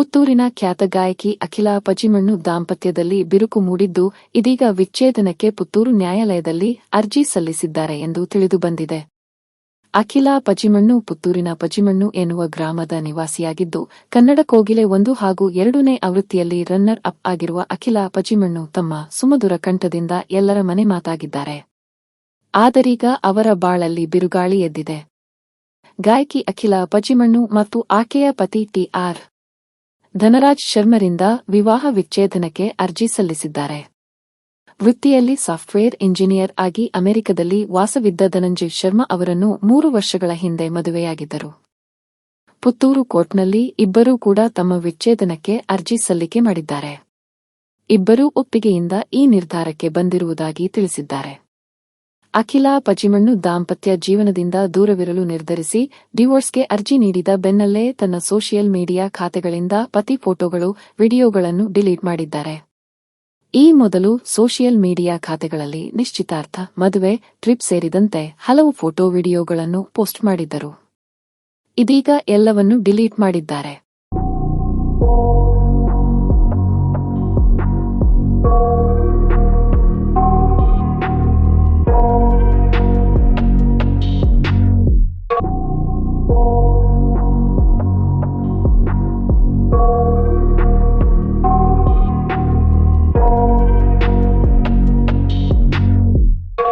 ಪುತ್ತೂರಿನ ಖ್ಯಾತ ಗಾಯಕಿ ಅಖಿಲಾ ಪಜಿಮಣ್ಣು ದಾಂಪತ್ಯದಲ್ಲಿ ಬಿರುಕು ಮೂಡಿದ್ದು, ಇದೀಗ ವಿಚ್ಛೇದನಕ್ಕೆ ಪುತ್ತೂರು ನ್ಯಾಯಾಲಯದಲ್ಲಿ ಅರ್ಜಿ ಸಲ್ಲಿಸಿದ್ದಾರೆ ಎಂದು ತಿಳಿದುಬಂದಿದೆ. ಅಖಿಲಾ ಪಜಿಮಣ್ಣು ಪುತ್ತೂರಿನ ಪಜಿಮಣ್ಣು ಎನ್ನುವ ಗ್ರಾಮದ ನಿವಾಸಿಯಾಗಿದ್ದು, ಕನ್ನಡ ಕೋಗಿಲೆ ಒಂದು ಹಾಗೂ ಎರಡನೇ ಆವೃತ್ತಿಯಲ್ಲಿ ರನ್ನರ್ ಅಪ್ ಆಗಿರುವ ಅಖಿಲಾ ಪಜಿಮಣ್ಣು ತಮ್ಮ ಸುಮಧುರ ಕಂಠದಿಂದ ಎಲ್ಲರ ಮನೆ ಮಾತಾಗಿದ್ದಾರೆ. ಆದರೀಗ ಅವರ ಬಾಳಲ್ಲಿ ಬಿರುಗಾಳಿ ಎದ್ದಿದೆ. ಗಾಯಕಿ ಅಖಿಲಾ ಪಜಿಮಣ್ಣು ಮತ್ತು ಆಕೆಯ ಪತಿ ಟಿಆರ್ ಧನರಾಜ್ ಶರ್ಮರಿಂದ ವಿವಾಹ ವಿಚ್ಛೇದನಕ್ಕೆ ಅರ್ಜಿ ಸಲ್ಲಿಸಿದ್ದಾರೆ. ವೃತ್ತಿಯಲ್ಲಿ ಸಾಫ್ಟ್ವೇರ್ ಇಂಜಿನಿಯರ್ ಆಗಿ ಅಮೆರಿಕದಲ್ಲಿ ವಾಸವಿದ್ದ ಧನಂಜಯ್ ಶರ್ಮಾ ಅವರನ್ನು ಮೂರು ವರ್ಷಗಳ ಹಿಂದೆ ಮದುವೆಯಾಗಿದ್ದರು. ಪುತ್ತೂರು ಕೋರ್ಟ್ನಲ್ಲಿ ಇಬ್ಬರೂ ಕೂಡ ತಮ್ಮ ವಿಚ್ಛೇದನಕ್ಕೆ ಅರ್ಜಿ ಸಲ್ಲಿಕೆ ಮಾಡಿದ್ದಾರೆ. ಇಬ್ಬರೂ ಒಪ್ಪಿಗೆಯಿಂದ ಈ ನಿರ್ಧಾರಕ್ಕೆ ಬಂದಿರುವುದಾಗಿ ತಿಳಿಸಿದ್ದಾರೆ. ಅಖಿಲಾ ಪಜಿಮಣ್ಣು ದಾಂಪತ್ಯ ಜೀವನದಿಂದ ದೂರವಿರಲು ನಿರ್ಧರಿಸಿ ಡಿವೋರ್ಸ್ಗೆ ಅರ್ಜಿ ನೀಡಿದ ಬೆನ್ನಲ್ಲೇ ತನ್ನ ಸೋಷಿಯಲ್ ಮೀಡಿಯಾ ಖಾತೆಗಳಿಂದ ಪತಿ ಫೋಟೋಗಳು, ವಿಡಿಯೋಗಳನ್ನು ಡಿಲೀಟ್ ಮಾಡಿದ್ದಾರೆ. ಈ ಮೊದಲು ಸೋಷಿಯಲ್ ಮೀಡಿಯಾ ಖಾತೆಗಳಲ್ಲಿ ನಿಶ್ಚಿತಾರ್ಥ ಮದುವೆ, ಟ್ರಿಪ್ ಸೇರಿದಂತೆ ಹಲವು ಫೋಟೋ, ವಿಡಿಯೋಗಳನ್ನು ಪೋಸ್ಟ್ ಮಾಡಿದ್ದರು. ಇದೀಗ ಎಲ್ಲವನ್ನೂ ಡಿಲೀಟ್ ಮಾಡಿದ್ದಾರೆ.